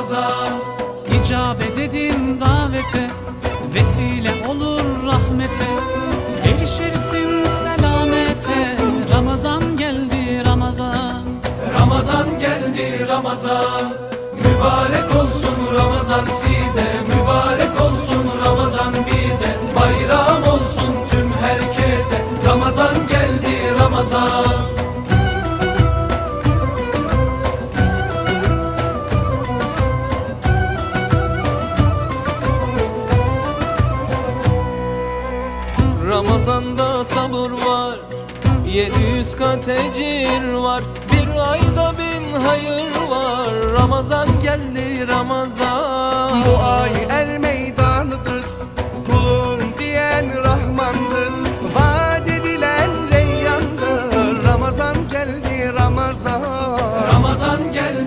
Ramazan İcabet edin davete Vesile olur rahmete. Erişirsin selamete Ramazan geldi Ramazan. Ramazan geldi Ramazan Mübarek olsun Ramazan size Mübarek olsun Ramazan bize. Bayram olsun tüm herkese Ramazan geldi Ramazan Ramazanda sabır var 700 kat ecir var Bir ayda bin hayır var. Ramazan geldi Ramazan. Bu ay er meydanıdır Kulun diyen Rahmandır. Vaat edilen Reyyan'dır Ramazan geldi Ramazan.